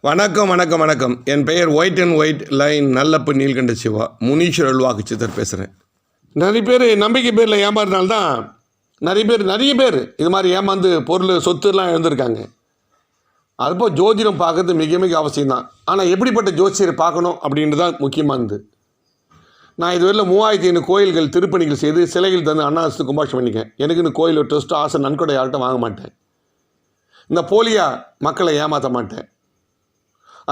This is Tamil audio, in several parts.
வணக்கம் வணக்கம் வணக்கம். என் பெயர் white and white line நல்லப்பு Neelkanta Shiva. Muneeswar அல்வாக்கு சித்தர் பேசுகிறேன் நிறைய பேர் நம்பிக்கை பேரில் ஏமாறினால்தான் நிறைய பேர் நிறைய பேர் இது மாதிரி ஏமாந்து பொருள் சொத்துலாம் எழுந்திருக்காங்க அதுபோ ஜோதிடம் பார்க்கறது மிக மிக அவசியம்தான். ஆனால் எப்படிப்பட்ட ஜோசியரை பார்க்கணும் அப்படின்றது தான் முக்கியமானது நான் இதுவரையில் மூவாயிரத்தி ஐநூறு கோயில்கள் திருப்பணிகள் செய்து சிலைகள் தந்து அண்ணாசு கும்பாஷம் பண்ணிக்கேன் எனக்குன்னு கோயில் ட்ரஸ்ட்டு ஆசை நன்கொடை யார்கிட்ட வாங்க மாட்டேன். இந்த போலியா மக்களை ஏமாற்ற மாட்டேன்.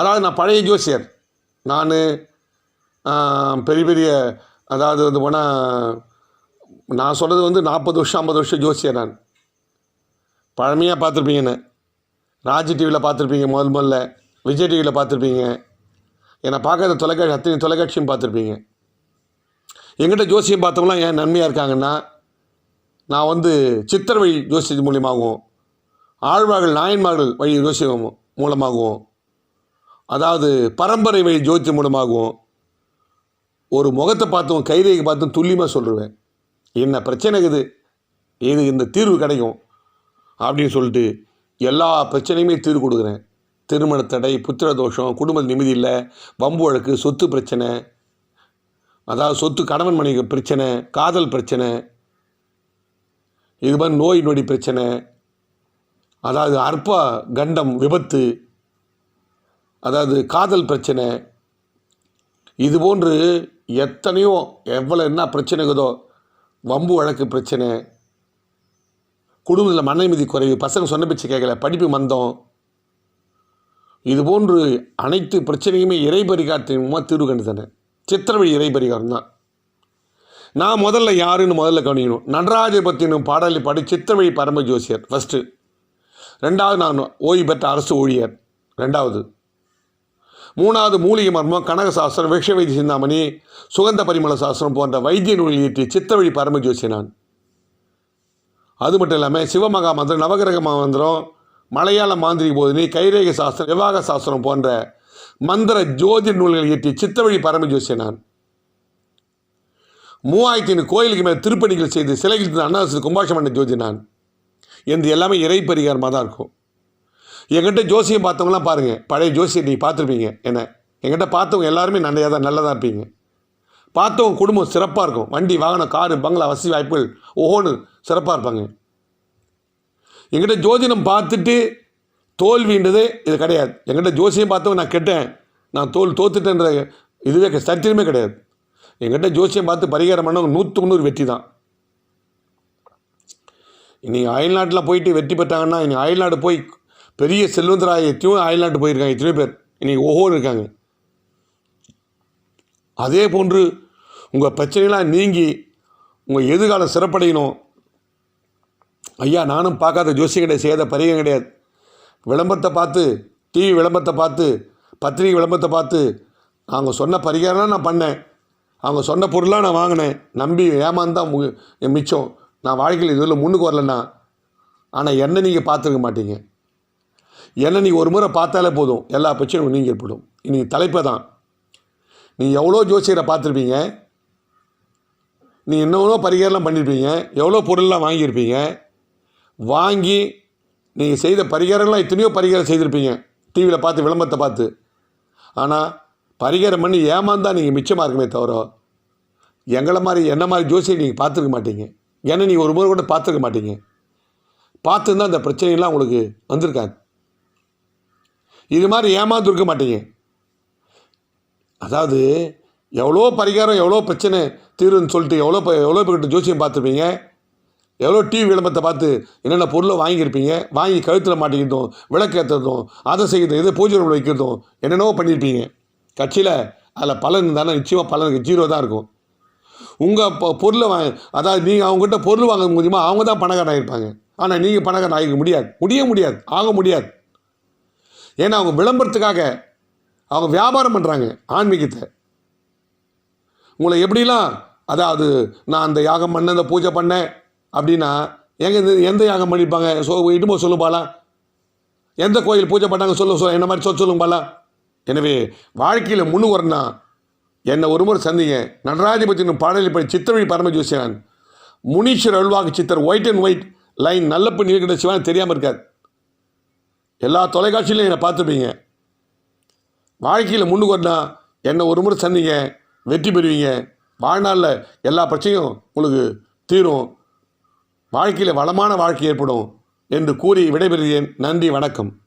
அதாவது நான் பழைய ஜோசியர். நான் பெரிய பெரிய அதாவது வந்து போனால் நான் சொல்கிறது வந்து நாற்பது வருஷம் ஐம்பது வருஷம் ஜோசியர் நான். பழமையாக பார்த்துருப்பீங்க என்ன ராஜ் டிவியில் பார்த்துருப்பீங்க முதல் முதல்ல. விஜய் டிவியில் பார்த்துருப்பீங்க. என்னை பார்க்காத தொலைக்காட்சி அத்தனை தொலைக்காட்சியும் பார்த்துருப்பீங்க. எங்கிட்ட ஜோசியம் பார்த்தவங்களாம் ஏன் நன்மையாக இருக்காங்கன்னா நான் வந்து சித்தர் வழி ஜோசியத்து மூலியமாகவும் ஆழ்வார்கள் நாயன்மார்கள் வழி ஜோசியம் மூலமாகவும் அதாவது பரம்பரை வழி ஜோதிடம் மூலமாகவும் ஒரு முகத்தை பார்த்தும் கைரேகை பார்த்தும் துல்லியமாக சொல்லுவேன். என்ன பிரச்சனை இருக்குது? இது இந்த தீர்வு கிடைக்கும்? அப்படின்னு சொல்லிட்டு எல்லா பிரச்சனையுமே தீர்வு கொடுக்குறேன். திருமண தடை புத்திர தோஷம் குடும்ப நிம்மதி இல்லை வம்பு வழக்கு சொத்து பிரச்சனை. அதாவது சொத்து கணவன் மனைவி பிரச்சனை காதல் பிரச்சனை. இது மாதிரி நோய் நொடி பிரச்சனை. அதாவது அற்ப கண்டம் விபத்து. அதாவது காதல் பிரச்சனை. இது போன்று எத்தனையோ எவ்வளோ என்ன பிரச்சனை இருக்குதோ வம்பு வழக்கு பிரச்சனை. குடும்பத்தில் மன குறைவு பசங்க சொன்ன பேச்சு கேட்கல படிப்பு மந்தம். இது போன்று அனைத்து பிரச்சனையுமே இறைபரிகாரத்தின் மூலமாக தீர்வு கண்டுதானே. சித்திரவழி இறைபரிகாரம் தான். நான் முதல்ல யாருன்னு முதல்ல கவனிக்கணும். நடராஜ பற்றினும் பாடலை பாடி சித்திரவழி பரம ஜோசியர் ஃபஸ்ட்டு ரெண்டாவது நான் ஓய்வு பெற்ற அரசு ஊழியர். ரெண்டாவது. மூணாவது மூலிகை மர்மம் கனக சாஸ்திரம் விஷ வைத்திய சிந்தாமணி சுகந்த பரிமள சாஸ்திரம் போன்ற வைத்திய நூலில் இயற்றி சித்தவழி பரம ஜோசி நான். அது மட்டும் இல்லாமல் சிவமகா மந்திரம் நவகிரக மந்திரம் மலையாள மாந்திரி போதினி கைரேக சாஸ்திரம் விவாக சாஸ்திரம் போன்ற மந்திர ஜோதி நூல்கள் இயற்றி சித்தவழி பரம நான். மூவாயிரத்தி ஐநூறு கோயிலுக்கு மேலே திருப்பணிகள் செய்து சிலைகள் அண்ணாசு கும்பாஷம் பண்ண ஜோதி நான். எந்த எல்லாமே இறை பரிகாரமாக தான் இருக்கும். என்கிட்ட ஜோசியம் பார்த்தவங்களாம் பாருங்கள் பழைய ஜோசியம் நீங்கள் பார்த்துருப்பீங்க. என்ன? என்கிட்ட பார்த்தவங்க எல்லாருமே நல்லதாக தான் நல்லதாக இருப்பீங்க. பார்த்தவங்க குடும்பம் சிறப்பாக இருக்கும். வண்டி வாகனம் காரு பங்களா வசதி வாய்ப்புகள் ஒவ்வொன்று சிறப்பாக இருப்பாங்க. எங்கிட்ட ஜோதிடம் பார்த்துட்டு தோல்வின்றது இது கிடையாது. என்கிட்ட ஜோசியம் பார்த்தவங்க நான் கெட்டேன் நான் தோல் தோத்துட்டேன்ற இதுவே கெ- சரித்திரமே கிடையாது. எங்கிட்ட ஜோசியம் பார்த்து பரிகாரம் பண்ணவங்க நூற்றுக்கு நூறு வெற்றி தான். இனி அயல்நாட்டில் போயிட்டு வெற்றி பெற்றாங்கன்னா இனி அயல்நாடு போய் பெரிய செல்வந்தராக எத்தனையோ அயல்நாட்டு போயிருக்காங்க எத்தனையோ பேர். இன்னைக்கு ஒவ்வொரு இருக்காங்க. அதே போன்று உங்கள் பிரச்சனைலாம் நீங்கி உங்கள் எதிர்காலம் சிறப்படையணும். ஐயா நானும் பார்க்காத ஜோசியம் கிடையாது செய்யாத பரிகம் கிடையாது. விளம்பரத்தை பார்த்து டிவி விளம்பரத்தை பார்த்து பத்திரிகை விளம்பரத்தை பார்த்து அவங்க சொன்ன பரிகாரம் நான் பண்ணேன். அவங்க சொன்ன பொருளாக நான் வாங்கினேன். நம்பி ஏமாந்தான் மு என் மிச்சம். நான் வாழ்க்கையில் இதில் முன்னுக்கு வரலன்னா ஆனால் என்ன நீங்கள் பார்த்துருக்க மாட்டீங்க. என்ன நீங்கள் ஒரு முறை பார்த்தாலே போதும். எல்லா பிரச்சனையும் நீங்கள் ஏற்படும். இன்றைக்கி தலைப்பை தான் நீ எவ்வளோ ஜோசியரை பார்த்துருப்பீங்க? நீ இன்னொன்னோ பரிகாரம்லாம் பண்ணியிருப்பீங்க எவ்வளோ பொருள்லாம் வாங்கியிருப்பீங்க? வாங்கி நீங்கள் செய்த பரிகாரம்லாம் எத்தனையோ பரிகாரம் செய்திருப்பீங்க. டிவியில் பார்த்து விளம்பரத்தை பார்த்து. ஆனால் பரிகாரம் பண்ணி ஏமாந்தா நீங்கள் மிச்சமாக இருக்குமே தவிர எங்களை மாதிரி என்ன மாதிரி ஜோசியை நீங்கள் பார்த்துருக்க மாட்டீங்க. ஏன்னா நீங்கள் ஒரு முறை கூட பார்த்துருக்க மாட்டீங்க. பார்த்துருந்தா அந்த பிரச்சனையெல்லாம் உங்களுக்கு வந்திருக்காங்க இது மாதிரி ஏமாந்து இருக்க மாட்டீங்க. அதாவது எவ்வளோ பரிகாரம் எவ்வளோ பிரச்சனை தீருன்னு சொல்லிட்டு எவ்வளோ ப- எவ்வளோ பேர்கிட்ட ஜோசியம் பார்த்துருப்பீங்க. எவ்வளோ டிவி விளம்பரத்தை பார்த்து என்னென்ன பொருளை வாங்கியிருப்பீங்க? வாங்கி கழுத்தில் மாட்டிக்கிறதும் விளக்கு ஏற்றுறதும் அதை செய்யறதும் இதை பூஜை ரூமில் வைக்கிறதும் என்னென்னவோ பண்ணியிருப்பீங்க. கட்சியில் அதில் பலன் தானே நிச்சயமாக பலனுக்கு ஜீரோ தான் இருக்கும். உங்கள் இப்போ பொருளை வா அதாவது நீங்கள் அவங்ககிட்ட பொருள் வாங்க முடியுமா அவங்க தான் பணக்காரன் ஆகிருப்பாங்க ஆனால் நீங்கள் பணக்காரன் ஆகிக்க முடியாது. முடிய முடியாது. ஆக முடியாது. ஏன்னா அவங்க விளம்பரத்துக்காக அவங்க வியாபாரம் பண்ணுறாங்க ஆன்மீகத்தை. உங்களை எப்படிலாம் அதாவது நான் அந்த யாகம் பண்ணேன் இந்த பூஜை பண்ணேன் அப்படின்னா எங்க இந்த எந்த யாகம் பண்ணியிருப்பாங்க சொ இடுமோ சொல்லுப்பாளா எந்த கோயில் பூஜை பண்ணாங்க சொல்ல சொல்ல என்ன மாதிரி சொல்ல சொல்லுங்க பாலா எனவே வாழ்க்கையில் முன்னு வரணும்னா என்னை ஒருமுறை சந்திங்க. நடராஜபத்தினும் பாடலில் படி சித்திரவழி பரமஜோசியான். முனீஸ்வர் அல்வாக்கு சித்தர் ஒயிட் அண்ட் ஒயிட் லைன் நல்லப்பு இருக்கிற சிவான் தெரியாமல் இருக்காது எல்லா தொலைக்காட்சியிலையும் என்னை பார்த்துருப்பீங்க. வாழ்க்கையில் முன்னுக்கு வரனா என்னை ஒரு முறை சந்திங்க. வெற்றி பெறுவீங்க. வாழ்நாளில் எல்லா பிரச்சனையும் உங்களுக்கு தீரும். வாழ்க்கையில் வளமான வாழ்க்கை ஏற்படும் என்று கூறி விடைபெறுகிறேன். நன்றி வணக்கம்.